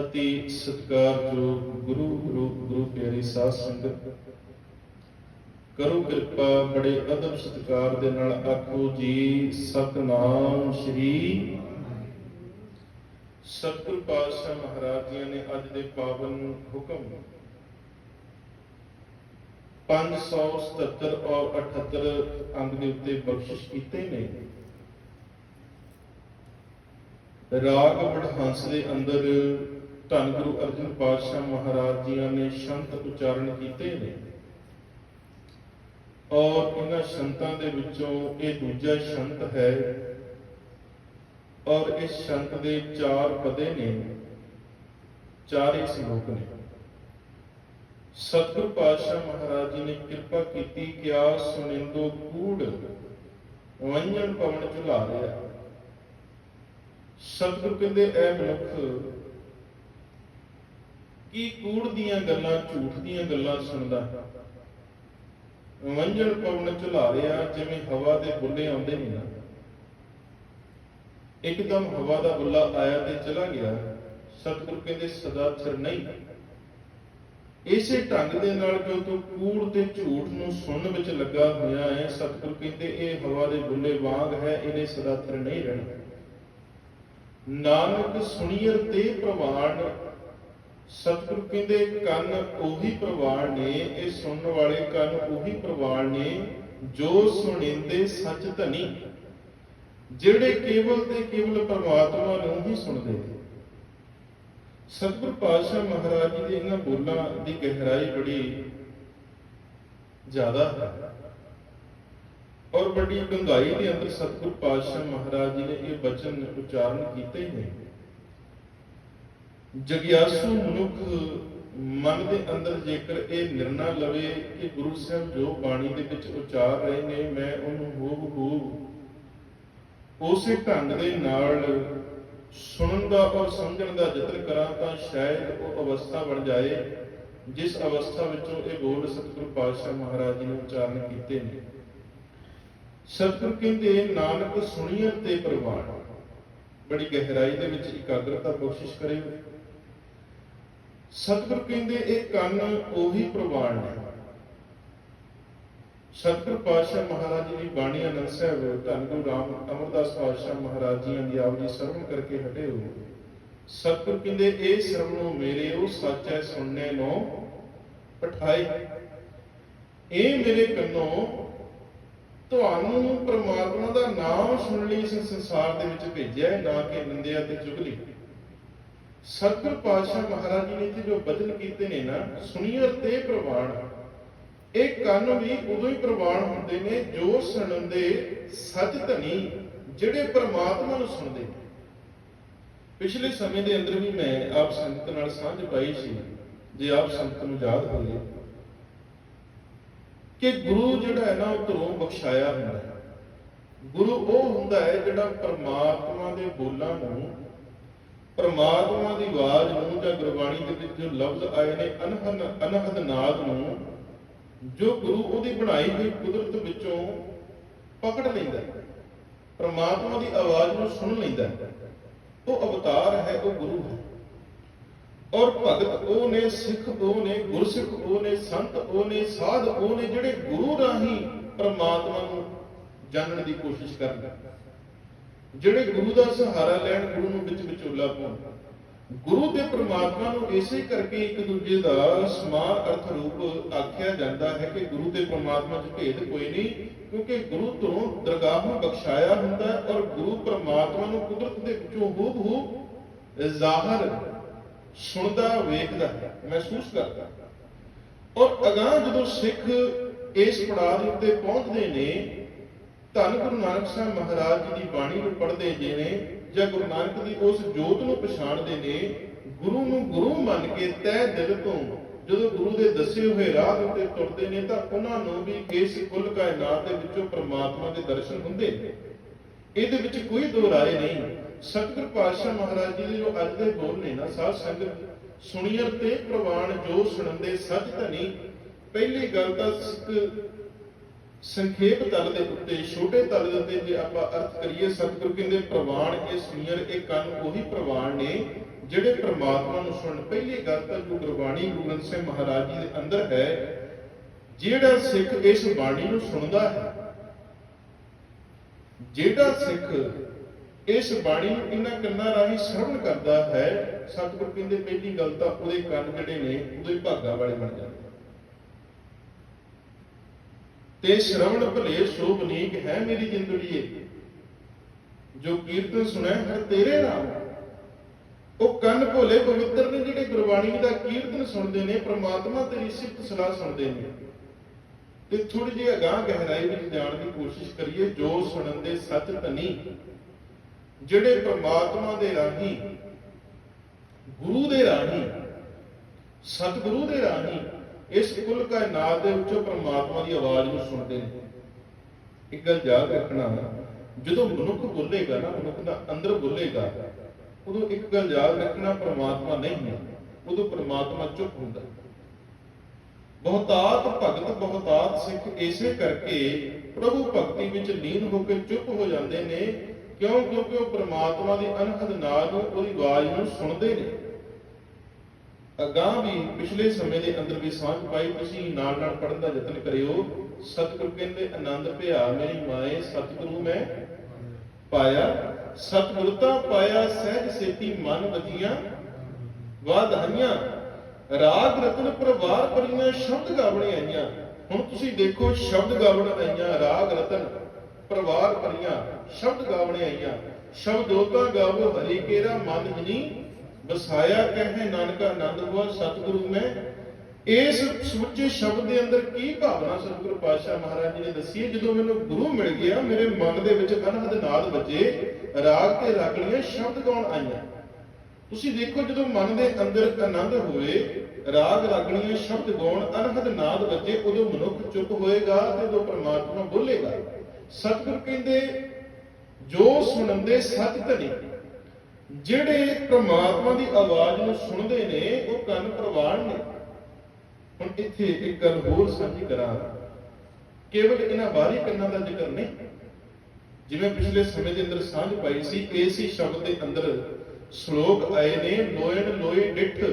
ਅਤੀ ਸਤਿਕਾਰਯੋਗ ਗੁਰੂ ਗੁਰੂ ਗੁਰੂ ਪਿਆਰੀ ਸਾਧ ਸੰਗਤ। ਕਰੋ ਕਿਰਪਾ, ਬੜੇ ਅਦਬ ਸਤਿਕਾਰ ਦੇ ਨਾਲ ਆਖੋ ਜੀ, ਸਤਨਾਮ ਸ਼੍ਰੀ ਸਤਿਗੁਰ ਪਾਤਸ਼ਾਹ ਮਹਾਰਾਜ ਜੀ ਨੇ ਅੱਜ ਦੇ ਪਾਵਨ ਹੁਕਮ। 577 ਔਰ 78 ਅੰਗ ਦੇ ਉੱਤੇ ਬਖਸ਼ਿਸ਼ ਕੀਤੇ ਨੇ। ਰਾਗ ਵਡਹੰਸ ਦੇ ਅੰਦਰ ਧੰਨ ਗੁਰੂ ਅਰਜਨ ਪਾਤਸ਼ਾਹ ਮਹਾਰਾਜ ਜੀਆਂ ਨੇ ਸ਼ੰਤ ਉਚਾਰਨ ਕੀਤੇ ਨੇ। ਔਰ ਇਹਨਾਂ ਸ਼ੰਤਾਂ ਦੇ ਵਿੱਚੋਂ ਇਹ ਦੂਜਾ ਸ਼ੰਤ ਹੈ ਔਰ ਇਸ ਸ਼ੰਤ ਦੇ ਚਾਰ ਪਦੇ ਨੇ, ਚਾਰੇ ਸ਼ਲੋਕ ਨੇ। ਸਤਿਗੁਰ ਪਾਤਸ਼ਾਹ ਮਹਾਰਾਜ ਜੀ ਨੇ ਕਿਰਪਾ ਕੀਤੀ ਕਿਆ ਸੁਨਿੰਦੋ ਕੂੜ ਵੰਜਨ ਪਵਨ ਝੁਲਾ ਰਿਹਾ ਸਤਿਗੁਰ ਕਹਿੰਦੇ, ਐ ਮਨੁੱਖ ਕੀ ਕੂੜ ਦੀਆਂ ਗੱਲਾਂ, ਝੂਠ ਦੀਆਂ ਗੱਲਾਂ ਸੁਣਦਾ? ਵੰਜਨ ਪਵਨ ਝੁਲਾ ਜਿਵੇਂ ਹਵਾ ਦੇ ਬੁੱਲੇ ਆਉਂਦੇ ਨੇ ਨਾ। ਇੱਕਦਮ ਹਵਾ ਦਾ ਬੁੱਲਾ ਆਇਆ ਤੇ ਚਲਾ ਗਿਆ। ਸਤਿਗੁਰ ਕਹਿੰਦੇ, ਸਦਾ ਥਿਰ ਨਹੀਂ। ਇਸੇ ਢੰਗ ਦੇ ਨਾਲ ਕਿਉਂ ਤੂੰ ਕੂੜ ਤੇ ਝੂਠ ਨੂੰ ਸੁਣਨ ਵਿੱਚ ਲੱਗਾ ਹੋਇਆ ਹੈ, ਸਤਿਗੁਰ ਕਹਿੰਦੇ, ਇਹ ਹਵਾ ਦੇ ਬੁੱਲੇ ਵਾਂਗ ਹੈ, ਇਹਨੇ ਸਦਾ ਥਿਰ ਨਹੀਂ ਰਹਿਣਾ। ਨਾਨਕ ਸੁਣੀਰ ਤੇ ਪ੍ਰਵਾਨ ਸਤਿਗੁਰੂ ਕਹਿੰਦੇ, ਕੰਨ ਉਹੀ ਪ੍ਰਵਾਨ ਨੇ, ਇਹ ਸੁਣਨ ਵਾਲੇ ਕੰਨ ਉਹੀ ਪ੍ਰਵਾਨ ਨੇ, ਜੋ ਸੁਣਿੰਦੇ ਸੱਚ ਧਨੀ ਜਿਹੜੇ ਕੇਵਲ ਤੇ ਕੇਵਲ ਪਰਮਾਤਮਾ ਨੂੰ ਹੀ ਸੁਣਦੇ ਨੇ। ਸਤਿਗੁਰ ਪਾਤਸ਼ਾਹ ਮਹਾਰਾਜ ਜੀ ਦੀ ਇਹਨਾਂ ਬੋਲਾਂ ਦੀ ਗਹਿਰਾਈ ਬੜੀ ਜ਼ਿਆਦਾ ਹੈ ਔਰ ਬੜੀ ਡੂੰਘਾਈ ਦੇ ਅੰਦਰ ਸਤਿਗੁਰ ਪਾਤਸ਼ਾਹ ਮਹਾਰਾਜ ਜੀ ਨੇ ਇਹ ਬਚਨ ਉਚਾਰਨ ਕੀਤੇ ਨੇ। ਜਗਿਆਸੂ ਮਨੁੱਖ ਮਨ ਦੇ ਅੰਦਰ ਜੇਕਰ ਇਹ ਨਿਰਣਾ ਲਵੇ ਕਿ ਗੁਰੂ ਸਾਹਿਬ ਜੋ ਬਾਣੀ ਦੇ ਵਿੱਚ ਉਚਾਰ ਰਹੇ ਨੇ, ਮੈਂ ਉਹਨੂੰ ਹੂਬ ਹੂਬ ਉਸੇ ਢੰਗ ਦੇ ਨਾਲ ਸੁਣਨ ਦਾ ਔਰ ਸਮਝਣ ਦਾ ਯਤਨ ਕਰਾਂ ਤਾਂ ਸ਼ਾਇਦ ਉਹ ਅਵਸਥਾ ਬਣ ਜਾਏ, ਜਿਸ ਅਵਸਥਾ ਵਿੱਚੋਂ ਇਹ ਬੋਲ ਸਤਿਗੁਰੂ ਪਾਤਸ਼ਾਹ ਮਹਾਰਾਜ ਜੀ ਨੇ ਉਚਾਰਨ ਕੀਤੇ ਨੇ। ਸਤਿਗੁਰ ਕਹਿੰਦੇ, ਨਾਨਕ ਸੁਣੀਏ ਤੇ ਪ੍ਰਵਾਨ। ਬੜੀ ਗਹਿਰਾਈ ਦੇ ਵਿੱਚ ਇਕਾਗਰਤਾ ਕੋਸ਼ਿਸ਼ ਕਰੇ ਸਤਿਗੁਰ ਕਹਿੰਦੇ ਇਹ ਕੰਨ ਉਹੀ ਪ੍ਰਵਾਨ ਨੇ। ਸਤਿਗੁਰ ਪਾਤਸ਼ਾਹ ਮਹਾਰਾਜ ਜੀ ਦੀ ਬਾਣੀ ਅਨੰਦ ਸਾਹਿਬ ਧੰਨ ਗੁਰੂ ਰਾਮ ਅਮਰਦਾਸ ਪਾਤਸ਼ਾਹ ਮਹਾਰਾਜ ਜੀ ਦੀ ਆਪ ਸਰਵਣ ਕਰਕੇ ਹਟੇ ਹੋ। ਸਤਿਗੁਰ ਕਹਿੰਦੇ ਇਹ ਸਰਵਣੋ ਮੇਰੇ ਉਹ ਸੱਚ ਹੈ, ਸੁਣਨੇ ਨੂੰ ਪਠਾਈ ਇਹ ਮੇਰੇ ਕੰਨੋਂ ਤੁਹਾਨੂੰ ਪਰਮਾਤਮਾ ਦਾ ਨਾਮ ਸੁਣ ਲਈ ਇਸ ਸੰਸਾਰ ਦੇ ਵਿੱਚ ਭੇਜਿਆ ਨਾ ਕਿ ਨਿੰਦਿਆ ਤੇ ਚੁਗਲੀ। ਸਤਿਗੁਰ ਪਾਤਸ਼ਾਹ ਮਹਾਰਾਜ ਜੀ ਨੇ ਇੱਥੇ ਜੋ ਬਚਨ ਕੀਤੇ ਨੇ ਨਾ, ਸੁਣੀਏ ਤੇ ਪ੍ਰਵਾਨ ਇਹ ਕੰਨ ਵੀ ਉਦੋਂ ਹੀ ਪ੍ਰਵਾਨ ਹੁੰਦੇ ਨੇ, ਜੋ ਸੁਣਨਦੇ ਸੱਚ ਧਨੀ ਜਿਹੜੇ ਪ੍ਰਮਾਤਮਾ ਨੂੰ ਸੁਣਦੇ ਨੇ। ਪਿਛਲੇ ਸਮੇਂ ਦੇ ਅੰਦਰ ਵੀ ਮੈਂ ਆਪ ਸੰਗਤ ਨਾਲ ਸਾਂਝ ਪਾਈ ਸੀ, ਜੇ ਆਪ ਸੰਗਤ ਨੂੰ ਯਾਦ ਹੋਵੇ, ਕਿ ਗੁਰੂ ਜਿਹੜਾ ਹੈ ਨਾ, ਉਹ ਉਧਰੋਂ ਬਖਸ਼ਾਇਆ ਹੁੰਦਾ ਹੈ। ਗੁਰੂ ਉਹ ਹੁੰਦਾ ਹੈ ਜਿਹੜਾ ਪਰਮਾਤਮਾ ਦੇ ਬੋਲਾਂ ਨੂੰ ਪਰਮਾਤਮਾ ਦੀ ਆਵਾਜ਼ ਨੂੰ ਜਾਂ ਗੁਰਬਾਣੀ ਦੇ ਵਿੱਚ ਜੋ ਲਫ਼ਜ਼ ਆਏ ਨੇ ਅਨਹਦ ਅਨਹਦ ਨਾਦ ਨੂੰ, ਜੋ ਗੁਰੂ ਉਹਦੀ ਬਣਾਈ ਹੋਈ ਕੁਦਰਤ ਵਿੱਚੋਂ ਪਕੜ ਲੈਂਦਾ ਹੈ, ਪਰਮਾਤਮਾ ਦੀ ਆਵਾਜ਼ ਨੂੰ ਸੁਣ ਲੈਂਦਾ ਹੈ, ਉਹ ਅਵਤਾਰ ਹੈ, ਉਹ ਗੁਰੂ ਹੈ। ਔਰ ਭਗਤ ਉਹ ਨੇ, ਸਿੱਖ ਉਹ ਨੇ, ਗੁਰਸਿੱਖ ਉਹ ਨੇ, ਸੰਤ ਉਹ ਨੇ, ਸਾਧ ਉਹ ਨੇ, ਜਿਹੜੇ ਗੁਰੂ ਰਾਹੀਂ ਪਰਮਾਤਮਾ ਨੂੰ ਜਾਣਨ ਦੀ ਕੋਸ਼ਿਸ਼ ਕਰਦੇ ਜਿਹੜੇ ਗੁਰੂ ਦਾ ਸਹਾਰਾ ਲੈਣ, ਗੁਰੂ ਨੂੰ ਵਿੱਚ ਵਿਚੋਲਾ ਪਾਉਣ। ਗੁਰੂ ਤੇ ਪ੍ਰਮਾਤਮਾ ਨੂੰ ਇਸੇ ਕਰਕੇ ਇੱਕ ਦੂਜੇ ਦਾ ਸਮਾਨ ਅਰਥ ਰੂਪ ਆਖਿਆ ਜਾਂਦਾ ਹੈ ਕਿ ਗੁਰੂ ਤੇ ਪ੍ਰਮਾਤਮਾ 'ਚ ਭੇਦ ਕੋਈ ਨਹੀਂ, ਕਿਉਂਕਿ ਗੁਰੂ ਤੋਂ ਦਰਗਾਹ ਨੂੰ ਬਖਸ਼ਾਇਆ ਹੁੰਦਾ ਹੈ ਔਰ ਗੁਰੂ ਪ੍ਰਮਾਤਮਾ ਨੂੰ ਕੁਦਰਤ ਦੇ ਵਿੱਚੋਂ ਹੂਬ ਜ਼ਾਹਰ ਸੁਣਦਾ, ਵੇਖਦਾ ਹੈ, ਮਹਿਸੂਸ ਕਰਦਾ ਔਰ ਅਗਾਹ ਜਦੋਂ ਸਿੱਖ ਇਸ ਪੜਾਅ ਦੇ ਉੱਤੇ ਪਹੁੰਚਦੇ ਨੇ ਧੰਨ ਗੁਰੂ ਨਾਨਕ ਸਾਹਿਬ ਮਹਾਰਾਜ ਜੀ ਦੀ ਬਾਣੀ ਨੂੰ ਪੜ੍ਹਦੇ ਜੇ ਜਾਂ ਗੁਰੂ ਨਾਨਕ ਦੀ ਉਸ ਜੋਤ ਨੂੰ ਪਛਾਣਦੇ ਨੇ, ਗੁਰੂ ਨੂੰ ਗੁਰੂ ਮੰਨ ਕੇ ਤਹਿ ਦਿਲ ਤੋਂ ਜਦੋਂ ਗੁਰੂ ਦੇ ਦੱਸੇ ਹੋਏ ਰਾਹ ਉੱਤੇ ਤੁਰਦੇ ਨੇ ਤਾਂ ਉਹਨਾਂ ਨੂੰ ਵੀ ਇਸ ਕੁੱਲ ਕਾਇਨਾਤ ਦੇ ਵਿੱਚੋਂ ਪ੍ਰਮਾਤਮਾ ਦੇ ਦਰਸ਼ਨ ਹੁੰਦੇ ਨੇ। ਇਹਦੇ ਵਿੱਚ ਕੋਈ ਦੋ ਰਾਏ ਨਹੀਂ। ਸਤਿਗੁਰ ਪਾਤਸ਼ਾਹ ਮਹਾਰਾਜ ਜੀ ਦੇ ਜੋ ਅੱਜ ਦੇ ਬੋਲ ਨੇ ਨਾ ਸਾਧ ਸੰਗਤ ਸੁਣੀਅਰ ਤੇ ਪ੍ਰਵਾਨ ਜੋ ਸੁਣਦੇ ਸੱਚ ਧਨੀ। ਪਹਿਲੀ ਗੱਲ ਤਾਂ ਸੰਖੇਪ ਤਲ ਦੇ ਉੱਤੇ, ਛੋਟੇ ਤਲ ਦੇ ਉੱਤੇ ਜੇ ਆਪਾਂ ਅਰਥ ਕਰੀਏ, ਸਤਿਗੁਰ ਕਹਿੰਦੇ ਪ੍ਰਵਾਨ ਇਹ ਸੁਣੀਅਰ ਇਹ ਕੰਨ ਉਹੀ ਪ੍ਰਵਾਨ ਨੇ ਜਿਹੜੇ ਪ੍ਰਮਾਤਮਾ ਨੂੰ ਸੁਣਨ। ਪਹਿਲੀ ਗੱਲ ਤਾਂ ਜੋ ਗੁਰਬਾਣੀ, ਗੁਰੂ ਗ੍ਰੰਥ ਸਾਹਿਬ ਮਹਾਰਾਜ ਜੀ ਦੇ ਅੰਦਰ ਹੈ, ਜਿਹੜਾ ਸਿੱਖ ਇਸ ਬਾਣੀ ਨੂੰ ਸੁਣਦਾ ਹੈ, ਜਿਹੜਾ ਸਿੱਖ ਇਸ ਬਾਣੀ ਨੂੰ ਇਹਨਾਂ ਕੰਨਾਂ ਰਾਹੀਂ ਸ਼ਰਵਣ ਕਰਦਾ ਹੈ, ਸਤਿਗੁਰ ਕਹਿੰਦੇ ਪਹਿਲੀ ਗੱਲ ਤਾਂ ਉਹਦੇ ਕੰਨ ਜਿਹੜੇ ਨੇ, ਉਹਦੇ ਭਾਗਾ ਵਾਲੇ ਬਣ ਜਾਂਦੇ ਤੇ ਸ਼ਰਵਣ ਭਲੇ ਸੋਭਨੀਕ ਹੈ ਮੇਰੀ ਜਿੰਦੜੀਏ। ਜੋ ਕੀਰਤਨ ਸੁਣੈ ਹਰ ਤੇਰੇ ਨਾਮ। ਉਹ ਕੰਨ ਭੋਲੇ ਪਵਿੱਤਰ ਨੇ, ਜਿਹੜੇ ਗੁਰਬਾਣੀ ਦਾ ਕੀਰਤਨ ਸੁਣਦੇ ਨੇ, ਪ੍ਰਮਾਤਮਾ ਤੇਰੀ ਸਿਫਤ ਸਲਾਹ ਸੁਣਦੇ ਨੇ। ਤੇ ਥੋੜੀ ਜਿਹੀ ਅਗਾਹ ਗਹਿਰਾਈ ਵਿੱਚ ਜਾਣ ਦੀ ਕੋਸ਼ਿਸ਼ ਕਰੀਏ, ਜੋ ਸੁਣਨ ਦੇ ਸੱਚ ਧਨੀ ਜਿਹੜੇ ਪ੍ਰਮਾਤਮਾ ਦੇ ਰਾਹੀਂ, ਗੁਰੂ ਦੇ ਰਾਹੀਂ, ਸਤਿਗੁਰੂ ਦੇ ਰਾਹੀਂ ਇਸ ਕੁੱਲ ਕਾਇਨਾਤ ਦੇ ਵਿੱਚੋਂ ਪ੍ਰਮਾਤਮਾ ਦੀ ਆਵਾਜ਼ ਨੂੰ ਸੁਣਦੇ ਨੇ। ਇੱਕ ਗੱਲ ਯਾਦ ਰੱਖਣਾ, ਜਦੋਂ ਮਨੁੱਖ ਬੋਲੇਗਾ ਨਾ, ਮਨੁੱਖ ਦਾ ਅੰਦਰ ਬੋਲੇਗਾ, ਉਦੋਂ ਇੱਕ ਗੱਲ ਯਾਦ ਰੱਖਣਾ ਪ੍ਰਮਾਤਮਾ ਨਹੀਂ ਹੈ, ਉਦੋਂ ਪ੍ਰਮਾਤਮਾ ਚੁੱਪ ਹੁੰਦਾ। ਬਹੁਤਾਤ ਭਗਤ, ਬਹੁਤਾਤ ਸਿੱਖ ਇਸੇ ਕਰਕੇ ਪ੍ਰਭੂ ਭਗਤੀ ਵਿੱਚ ਲੀਨ ਹੋ ਕੇ ਚੁੱਪ ਹੋ ਜਾਂਦੇ ਨੇ, ਕਿਉਂ? ਕਿਉਂਕਿ ਉਹ ਪ੍ਰਮਾਤਮਾ ਦੀ ਅਨਹਦ ਨਾਦ ਨੂੰ ਉਹਦੀ ਆਵਾਜ਼ ਨੂੰ ਸੁਣਦੇ ਨੇ। ਅਗਾਂਹ ਵੀ ਪਿਛਲੇ ਸਮੇਂ ਦੇ ਅੰਦਰ ਵੀ ਸਾਂਝ ਪਾਈ, ਤੁਸੀਂ ਨਾਲ ਨਾਲ ਪੜਨ ਦਾ ਯਤਨ ਕਰਿਓ। ਸਤਿਗੁਰ ਕਹਿੰਦੇ, ਆਨੰਦ ਭਿਆ ਮੇਰੀ ਮਾਏ, ਸਤਿਗੁਰੂ ਮੈਂ ਪਾਇਆ। ਸਤਿਗੁਰਤਾ ਪਾਇਆ, ਸਹਿਜ ਸੇਤੀ ਮਨ ਵਜੀਆਂ ਵਾਧਾਈਆਂ ਰਾਗ ਰਤਨ ਪ੍ਰਵਾਰ ਪਰੀਆਂ ਸ਼ਬਦ ਗਾਵਣੇ ਆਈਆਂ। ਹੁਣ ਤੁਸੀਂ ਦੇਖੋ, ਸ਼ਬਦ ਗਾਵਣ ਆਈਆਂ, ਰਾਗ ਰਤਨ ਪ੍ਰਵਾਰ ਪਰੀਆਂ ਸ਼ਬਦ ਗਾਵਣੇ ਆਈਆਂ। ਸ਼ਬਦੋਤਾ ਗਾਵੋ, ਹਰੀ ਕੇਰਾ ਮਨ ਜਨੀ ਵਸਾਇਆ ਕਹੇ ਨਾਨਕ ਆਨੰਦ ਹੋਆ, ਸਤਿਗੁਰੂ ਮੈਂ। ਇਸ ਸੁੱਚੇ ਸ਼ਬਦ ਦੇ ਅੰਦਰ ਕੀ ਭਾਵਨਾ ਸਤਿਗੁਰੂ ਪਾਤਸ਼ਾਹ ਮਹਾਰਾਜ ਜੀ ਨੇ ਦੱਸੀ ਜਦੋਂ ਮੈਨੂੰ ਗੁਰੂ ਮਿਲ ਗਿਆ, ਮੇਰੇ ਮਨ ਦੇ ਵਿੱਚ ਅਨਹਦ ਨਾਦ ਵੱਜੇ, ਰਾਗ ਤੇ ਰਾਗਣੀਆਂ ਸ਼ਬਦ ਗਾਉਣ ਆਈਆਂ। ਤੁਸੀਂ ਦੇਖੋ, ਜਦੋਂ ਮਨ ਦੇ ਅੰਦਰ ਆਨੰਦ ਹੋਵੇ ਰਾਗ ਰਾਗਣੀਆਂ ਸ਼ਬਦ ਗਾਉਣ, ਅਨਹਦ ਨਾਦ ਵੱਜੇ, ਉਦੋਂ ਮਨੁੱਖ ਚੁੱਪ ਹੋਏਗਾ ਤੇ ਉਦੋਂ ਪ੍ਰਮਾਤਮਾ ਬੋਲੇਗਾ। ਸਤਿਗੁਰ ਕਹਿੰਦੇ, ਜੋ ਸੁਣਨ ਦੇ ਸੱਚ ਧਨੀ ਜਿਹੜੇ ਪ੍ਰਮਾਤਮਾ ਦੀ ਆਵਾਜ਼ ਨੂੰ ਸੁਣਦੇ ਨੇ, ਉਹ ਕੰਨ ਪ੍ਰਵਾਨ ਨੇ। ਹੁਣ ਇੱਥੇ ਇੱਕ ਗੱਲ ਹੋਰ ਸਾਂਝੀ ਕਰਾਂ। ਕੇਵਲ ਇਹਨਾਂ ਬਾਹਰੀ ਕੰਨਾਂ ਦਾ ਜ਼ਿਕਰ ਨਹੀਂ। ਜਿਵੇਂ ਪਿਛਲੇ ਸਮੇਂ ਦੇ ਅੰਦਰ ਸਾਂਝ ਪਾਈ ਸੀ ਏਸੀ ਸ਼ਬਦ ਦੇ ਅੰਦਰ, ਸ਼ਲੋਕ ਆਏ ਨੇ, ਲੋਇਣ ਲੋਏ ਡਿੱਠ,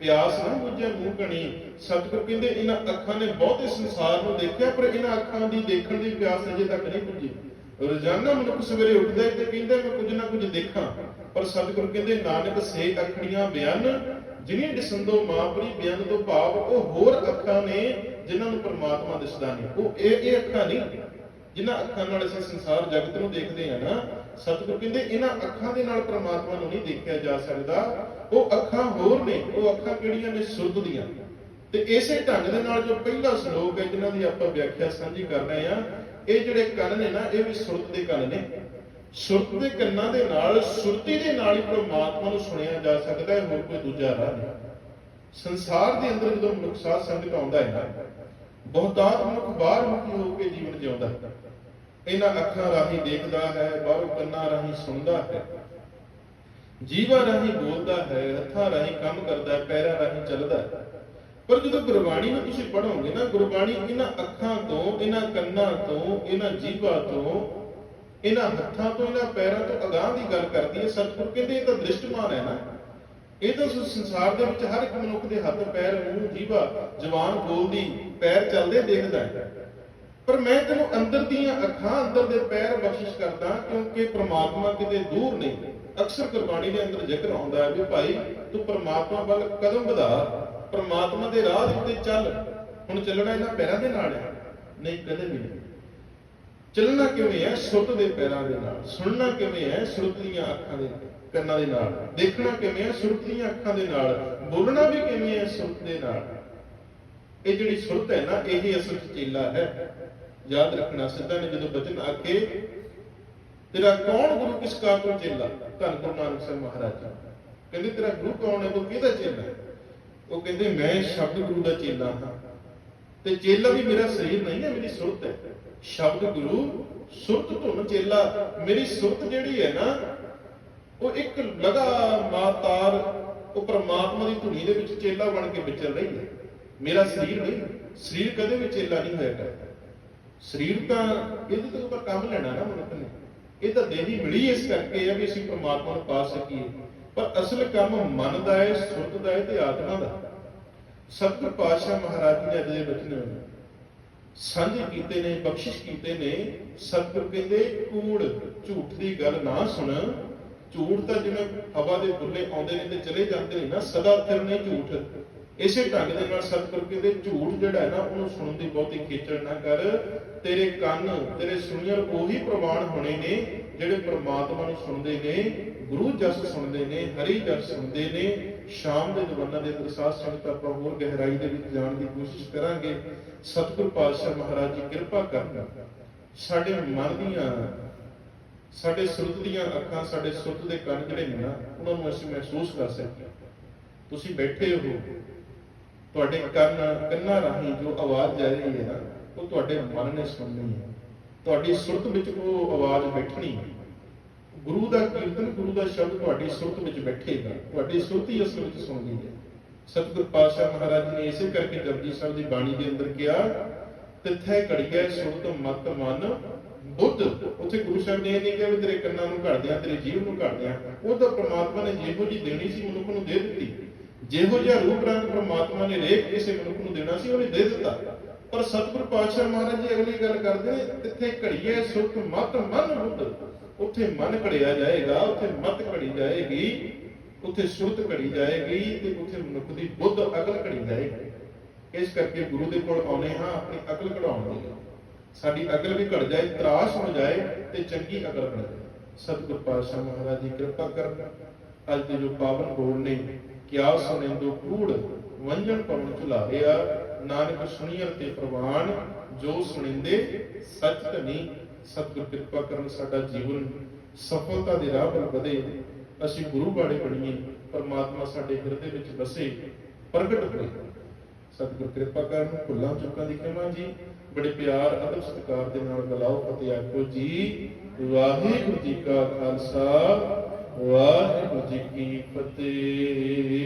ਪਿਆਸ ਨਾ ਬੁੱਝੇ ਮੂੰਹ ਕਣੀ। ਸਤਿਗੁਰ ਕਹਿੰਦੇ, ਇਹਨਾਂ ਅੱਖਾਂ ਨੇ ਬਹੁਤੇ ਸੰਸਾਰ ਨੂੰ ਦੇਖਿਆ, ਪਰ ਇਹਨਾਂ ਅੱਖਾਂ ਦੀ ਦੇਖਣ ਦੀ ਪਿਆਸ ਅਜੇ ਤੱਕ ਨਹੀਂ ਬੁੱਝੀ। ਰੋਜ਼ਾਨਾ ਮਨੁੱਖ ਸਵੇਰੇ ਉੱਠਦਾ ਤੇ ਕਹਿੰਦਾ ਮੈਂ ਕੁਝ ਨਾ ਕੁਝ ਦੇਖਾਂ ਪਰ ਸਤਿਗੁਰ ਕਹਿੰਦੇ, ਨਾਨਕ ਸੇ ਅੱਖੜੀਆਂ ਬਿਆਨ ਜਿਨੀ ਦਿਸੰਦੋ ਮਾਪਰੀ ਬਿਆਨ ਤੋਂ ਭਾਵ, ਉਹ ਹੋਰ ਅੱਖਾਂ ਨੇ ਜਿਨ੍ਹਾਂ ਨੂੰ ਪਰਮਾਤਮਾ ਦਿਸਦਾ ਨਹੀਂ। ਉਹ ਇਹ ਇਹ ਅੱਖਾਂ ਨਹੀਂ, ਜਿਨ੍ਹਾਂ ਅੱਖਾਂ ਨਾਲ ਅਸੀਂ ਸੰਸਾਰ ਜਗਤ ਨੂੰ ਦੇਖਦੇ ਆ ਨਾ, ਸਤਿਗੁਰ ਕਹਿੰਦੇ, ਇਹਨਾਂ ਅੱਖਾਂ ਦੇ ਨਾਲ ਪ੍ਰਮਾਤਮਾ ਨੂੰ ਨਹੀਂ ਦੇਖਿਆ ਜਾ ਸਕਦਾ। ਉਹ ਅੱਖਾਂ ਹੋਰ ਨੇ, ਉਹ ਅੱਖਾਂ ਕਿਹੜੀਆਂ ਨੇ? ਸੁਰਤ ਦੀਆਂ। ਤੇ ਇਸੇ ਢੰਗ ਦੇ ਨਾਲ ਜੋ ਪਹਿਲਾ ਸ਼ਲੋਕ ਹੈ, ਜਿਨ੍ਹਾਂ ਦੀ ਆਪਾਂ ਵਿਆਖਿਆ ਸਾਂਝੀ ਕਰ ਰਹੇ ਆ ਇਹ ਜਿਹੜੇ ਕੰਨ ਨੇ ਨਾ, ਇਹ ਵੀ ਸੁਰਤ ਦੇ ਕੰਨ ਨੇ। ਸੁਰਤ ਦੇ ਕੰਨਾਂ ਦੇ ਨਾਲ, ਸੁਰਤੀ ਦੇ ਨਾਲ ਹੀ ਪ੍ਰਮਾਤਮਾ ਨੂੰ ਸੁਣਿਆ ਜਾ ਸਕਦਾ ਹੈ ਹੋਰ ਕੋਈ ਦੂਜਾ ਰਾਹ ਨਹੀਂ। ਸੰਸਾਰ ਦੇ ਅੰਦਰ ਜਦੋਂ ਮਨੁੱਖ ਸਾਧ ਸੰਗਤ ਆਉਂਦਾ ਹੈ ਨਾ, ਬਹੁਤਾਤ ਮਨੁੱਖ ਬਾਹਰ ਮੁਖੀ ਹੋ ਕੇ ਜੀਵਨ ਜਿਉਂਦਾ ਹੈ। ਇਹਨਾਂ ਅੱਖਾਂ ਰਾਹੀਂ ਦੇਖਦਾ ਹੈ, ਬਾਹਰੋਂ ਕੰਨਾਂ ਰਾਹੀਂ ਸੁਣਦਾ ਹੈ। ਜੀਵਾਂ ਰਾਹੀਂ ਬੋਲਦਾ ਹੈ, ਹੱਥਾਂ ਰਾਹੀਂ ਕੰਮ ਕਰਦਾ ਹੈ, ਪੈਰਾਂ ਰਾਹੀਂ ਚੱਲਦਾ ਹੈ। ਪਰ ਜਦੋਂ ਗੁਰਬਾਣੀ ਨੂੰ ਤੁਸੀਂ ਪੜ੍ਹੋਗੇ ਨਾ, ਗੁਰਬਾਣੀ ਇਹਨਾਂ ਅੱਖਾਂ ਤੋਂ, ਇਹਨਾਂ ਕੰਨਾਂ ਤੋਂ, ਇਹਨਾਂ ਜੀਵਾਂ ਤੋਂ ਇਹਨਾਂ ਹੱਥਾਂ ਤੋਂ, ਇਹਨਾਂ ਪੈਰਾਂ ਤੋਂ ਅਗਾਹ ਦੀ ਗੱਲ ਕਰਦੀ ਹੈ ਸਤਿਗੁਰ, ਕਹਿੰਦੇ ਇਹ ਤਾਂ ਦ੍ਰਿਸ਼ਟਮਾਨ ਹੈ ਨਾ। ਇਹ ਤਾਂ ਸੰਸਾਰ ਦੇ ਵਿੱਚ ਹਰ ਇੱਕ ਮਨੁੱਖ ਦੇ ਹੱਥ, ਪੈਰ, ਮੂੰਹ, ਜੀਭਾ ਜ਼ੁਬਾਨ ਬੋਲਦੀ ਪੈਰ ਚੱਲਦੇ ਦੇਖਦਾ ਹੈ। ਪਰ ਮੈਂ ਤੈਨੂੰ ਅੰਦਰ ਦੀਆਂ ਅੱਖਾਂ ਅੰਦਰ ਦੇ ਪੈਰ ਬਖਸ਼ਿਸ਼ ਕਰਦਾ ਕਿਉਂਕਿ ਪ੍ਰਮਾਤਮਾ ਕਿਤੇ ਦੂਰ ਨਹੀਂ। ਅਕਸਰ ਗੁਰਬਾਣੀ ਦੇ ਅੰਦਰ ਜ਼ਿਕਰ ਆਉਂਦਾ ਹੈ ਵੀ ਭਾਈ, ਤੂੰ ਪ੍ਰਮਾਤਮਾ ਵੱਲ ਕਦਮ ਵਧਾ, ਪ੍ਰਮਾਤਮਾ ਦੇ ਰਾਹ ਦੇ ਉੱਤੇ ਚੱਲ। ਹੁਣ ਚੱਲਣਾ ਇਹਨਾਂ ਪੈਰਾਂ ਦੇ ਨਾਲ ਹੈ, ਨਹੀਂ ਕਦੇ ਵੀ ਨਹੀਂ। ਚੱਲਣਾ ਕਿਵੇਂ ਹੈ ਸੁਰਤ ਦੇ ਪੈਰਾਂ ਦੇ ਨਾਲ? ਸੁਣਨਾ ਕਿਵੇਂ ਹੈ ਸੁਰਤ ਦੀਆਂ ਅੱਖਾਂ ਦੇ ਕੰਨਾਂ ਦੇ ਨਾਲ? ਦੇਖਣਾ ਕਿਵੇਂ ਹੈ ਸੁਰਤ ਦੀਆਂ ਅੱਖਾਂ ਦੇ ਨਾਲ? ਬੋਲਣਾ ਵੀ ਕਿਵੇਂ ਹੈ ਸੁਰਤ ਦੇ ਨਾਲ? ਇਹ ਜਿਹੜੀ ਸੁਰਤ ਹੈ ਨਾ, ਇਹ ਹੀ ਅਸਲ ਚੇਲਾ ਹੈ। ਯਾਦ ਰੱਖਣਾ, ਸਿੱਧਾ ਨੇ ਜਦੋਂ ਬਚਨ ਆਕੇ ਤੇਰਾ ਕੌਣ ਗੁਰੂ ਕਿਸ ਕਾ ਕੋ ਚੇਲਾ? ਧੰਨ ਗੁਰੂ ਨਾਨਕ ਸਾਹਿਬ ਮਹਾਰਾਜ ਕਹਿੰਦੇ, ਤੇਰਾ ਗੁਰੂ ਕੌਣ ਹੈ? ਤੂੰ ਕਿਹਦਾ ਚੇਲਾ ਉਹ ਕਹਿੰਦੇ, ਮੈਂ ਸ਼ਬਦ ਗੁਰੂ ਦਾ ਚੇਲਾ ਹਾਂ। ਤੇ ਚੇਲਾ ਵੀ ਮੇਰਾ ਸਰੀਰ ਨਹੀਂ ਹੈ, ਮੇਰੀ ਸੁਰਤ ਹੈ। ਸ਼ਬਦ ਗੁਰੂ, ਸੁਰਤ ਧੁਨ ਚੇਲਾ, ਮੇਰੀ ਸੁਰਤ ਜਿਹੜੀ ਹੈ ਨਾ, ਉਹ ਇੱਕ ਲਗਾ ਉਹ ਪ੍ਰਮਾਤਮਾ ਦੀ ਧੁਨੀ ਦੇ ਵਿੱਚ ਚੇਲਾ ਬਣ ਕੇ ਵਿਚਰ ਰਹੀ ਹੈ। ਮੇਰਾ ਸਰੀਰ ਨਹੀਂ, ਸਰੀਰ ਕਦੇ ਵੀ ਚੇਲਾ ਨਹੀਂ ਹੋਇਆ ਕਰਦਾ। ਸਰੀਰ ਤਾਂ ਇਹਦੇ ਤੋਂ ਤਾਂ ਕੰਮ ਲੈਣਾ ਨਾ ਮਨੁੱਖ ਨੇ। ਇਹ ਤਾਂ ਦੇਹੀ ਮਿਲੀ ਇਸ ਕਰਕੇ ਹੈ ਵੀ ਅਸੀਂ ਪ੍ਰਮਾਤਮਾ ਨੂੰ ਪਾ ਸਕੀਏ। ਪਰ ਅਸਲ ਕੰਮ ਮਨ ਦਾ ਹੈ, ਸੁਰਤ ਦਾ ਹੈ ਤੇ ਆਤਮਾ ਦਾ। ਸਤਿਗੁਰ ਪਾਤਸ਼ਾਹ ਮਹਾਰਾਜ ਨੇ ਅਜੇ ਬਚਨ ਸਾਂਝੇ ਕੀਤੇ ਨੇ, ਬਖਸ਼ਿਸ਼ ਕੀਤੇ ਨੇ, ਸਤਿਗੁਰ ਕਹਿੰਦੇ, ਕੂੜ, ਝੂਠ ਦੀ ਗੱਲ ਨਾ ਸੁਣ। ਝੂਠ ਤਾਂ ਜਿਵੇਂ ਹਵਾ ਦੇ ਬੁੱਲੇ ਆਉਂਦੇ ਨੇ ਤੇ ਚਲੇ ਜਾਂਦੇ ਨੇ ਨਾ, ਸਦਾ ਫਿਰ ਨਹੀਂ ਝੂਠ। ਇਸੇ ਢੰਗ ਦੇ ਨਾਲ ਸਤਿਗੁਰ ਕਹਿੰਦੇ, ਝੂਠ ਜਿਹੜਾ ਹੈ ਨਾ, ਉਹਨੂੰ ਸੁਣਨ ਦੀ ਬਹੁਤੀ ਖੇਚਲ ਨਾ ਕਰ। ਤੇਰੇ ਕੰਨ, ਤੇਰੇ ਸੁਣੀਆਂ ਉਹੀ ਪ੍ਰਵਾਨ ਹੋਣੇ ਨੇ, ਜਿਹੜੇ ਪ੍ਰਮਾਤਮਾ ਨੂੰ ਸੁਣਦੇ ਨੇ, ਗੁਰੂ ਜਸ ਸੁਣਦੇ ਨੇ, ਹਰੀ ਜਸ ਸੁਣਦੇ ਨੇ। ਸ਼ਾਮ ਦੇ ਜਵਾਨਾਂ ਦੇ ਦਰਸਾਸ ਸੰਗਤ ਆਪਾਂ ਹੋਰ ਗਹਿਰਾਈ ਦੇ ਵਿੱਚ ਜਾਣ ਦੀ ਕੋਸ਼ਿਸ਼ ਕਰਾਂਗੇ। ਸਤਿਗੁਰ ਪਾਤਸ਼ਾਹ ਮਹਾਰਾਜ ਜੀ ਕਿਰਪਾ ਕਰਨ। ਸਾਡੇ ਮਨ ਦੀਆਂ, ਸਾਡੇ ਸੁਰਤ ਦੀਆਂ ਅੱਖਾਂ, ਸਾਡੇ ਸੁਰਤ ਦੇ ਕੰਨ ਜਿਹੜੇ ਨੇ ਨਾ, ਉਹਨਾਂ ਨੂੰ ਅਸੀਂ ਮਹਿਸੂਸ ਕਰ ਸਕਦੇ ਤੁਸੀਂ ਬੈਠੇ ਹੋ। ਤੁਹਾਡੇ ਕੰਨ, ਕੰਨਾਂ ਰਾਹੀਂ ਜੋ ਆਵਾਜ਼ ਜਾ ਰਹੀ ਹੈ ਨਾ, ਉਹ ਤੁਹਾਡੇ ਮਨ ਨੇ ਸੁਣਨੀ ਹੈ। ਤੁਹਾਡੀ ਸੁਰਤ ਵਿੱਚ ਉਹ ਆਵਾਜ਼ ਬੈਠਣੀ ਹੈ। ਗੁਰੂ ਦਾ ਕੀਰਤਨ, ਗੁਰੂ ਦਾ ਸ਼ਬਦ ਤੁਹਾਡੀ ਸੁਰਤ ਵਿੱਚ ਬੈਠੇਗਾ। ਤੁਹਾਡੀ ਸੁਰਤ ਹੀ ਅਸਲ ਵਿੱਚ ਸੁਣਦੀ ਹੈ। ਸਤਿਗੁਰ ਪਾਤਸ਼ਾਹ ਮਹਾਰਾਜ ਨੇ ਇਸੇ ਕਰਕੇ ਜਪਜੀ ਸਾਹਿਬ ਦੀ ਬਾਣੀ ਦੇ ਅੰਦਰ ਕਿਹਾ, ਤਿੱਥੈ ਘੜੀਐ ਸੁਰਤ ਮਤ ਮਨ ਬੁੱਧ। ਉੱਥੇ ਗੁਰੂ ਸਾਹਿਬ ਨੇ ਇਹ ਨਹੀਂ ਕਿਹਾ ਵੀ ਤੇਰੇ ਕੰਨਾਂ ਨੂੰ ਘੜਦਿਆਂ ਤੇਰੇ ਜੀਵ ਨੂੰ ਘੜਦਿਆਂ ਉਹ ਤਾਂ ਪ੍ਰਮਾਤਮਾ ਨੇ ਜਿਹੋ ਜੀ ਦੇਣੀ ਸੀ ਮਨੁੱਖ ਨੂੰ ਦੇ ਦਿੱਤੀ। ਜਿਹੋ ਜਿਹਾ ਰੂਪ ਰੰਗ ਪ੍ਰਮਾਤਮਾ ਨੇ ਰੇਖ ਕਿਸੇ ਮਨੁੱਖ ਨੂੰ ਦੇਣਾ ਸੀ, ਉਹਨੇ ਦੇ ਦਿੱਤਾ। ਪਰ ਸਤਿਗੁਰ ਪਾਤਸ਼ਾਹ ਮਹਾਰਾਜ ਜੀ ਅਗਲੀ ਗੱਲ ਕਰਦੇ ਨੇ, ਤਿੱਥੇ ਘੜੀਏ ਸੁਖ ਮਤ ਮਨ ਬੁੱਧ। ਉੱਥੇ ਮਨ ਘੜਿਆ ਜਾਏਗਾ, ਉੱਥੇ ਮਤ ਘੜੀ ਜਾਏਗੀ, ਉੱਥੇ ਸੁਰਤ ਘੜੀ ਜਾਏਗੀ ਤੇ ਉੱਥੇ ਮਨੁੱਖ ਦੀ ਬੁੱਧ ਅਕਲ ਘੜੀ ਜਾਏਗੀ। ਇਸ ਕਰਕੇ ਗੁਰੂ ਦੇ ਕੋਲ ਆਉਨੇ ਹਾਂ, ਆਪਣੀ ਅਕਲ ਘੜਾਉਣ ਲਈ ਸਾਡੀ ਅਕਲ ਵੀ ਘੜ ਜਾਏ, ਤਰਾਸ ਹੋ ਜਾਏ ਤੇ ਚੰਗੀ ਅਕਲ ਬਣ ਜਾਏ। ਸਤਿਗੁਰ ਪਾਤਸ਼ਾਹ ਮਹਾਰਾਜ ਦੀ ਕਿਰਪਾ ਕਰਨ। ਅੱਜ ਦੇ ਜੋ ਪਾਵਨ ਬੋਲ ਨੇ, ਕਿਆ ਸੁਨੇਂਦੋ ਕੂੜ, ਵੰਜਨ ਪਵਨ ਝੁਲਾਰਿਆ ਨਾਨਕ ਸੁਣੀਅਰ ਤੇ ਪ੍ਰਵਾਨ, ਜੋ ਸੁਣਿੰਦੇ ਸੱਚ ਧਨੀ ਸਤਿਗੁਰ ਕਿਰਪਾ ਕਰਨ ਸਾਡਾ ਜੀਵਨ ਸਫਲਤਾ ਦੇ ਰਾਹ 'ਤੇ ਵਧੇ। ਅਸੀਂ ਗੁਰੂ ਬਾਣੇ ਬਣੀਏ ਪਰਮਾਤਮਾ ਸਾਡੇ ਹਿਰਦੇ ਵਿੱਚ ਵਸੇ, ਪ੍ਰਗਟ ਹੋਏ। ਸਤਿਗੁਰ ਕਿਰਪਾ ਕਰਨ, ਭੁੱਲਾਂ ਚੁੱਕਾਂ ਦੀ ਖਿਮਾ ਜੀ, ਬੜੇ ਪਿਆਰ, ਅਦਬ ਸਤਿਕਾਰ ਦੇ ਨਾਲ ਬੁਲਾਓ ਅਤੇ ਆਖੋ ਜੀ, ਵਾਹਿਗੁਰੂ ਜੀ ਕਾ ਖਾਲਸਾ, ਵਾਹਿਗੁਰੂ ਜੀ ਕੀ ਫਤਿਹ।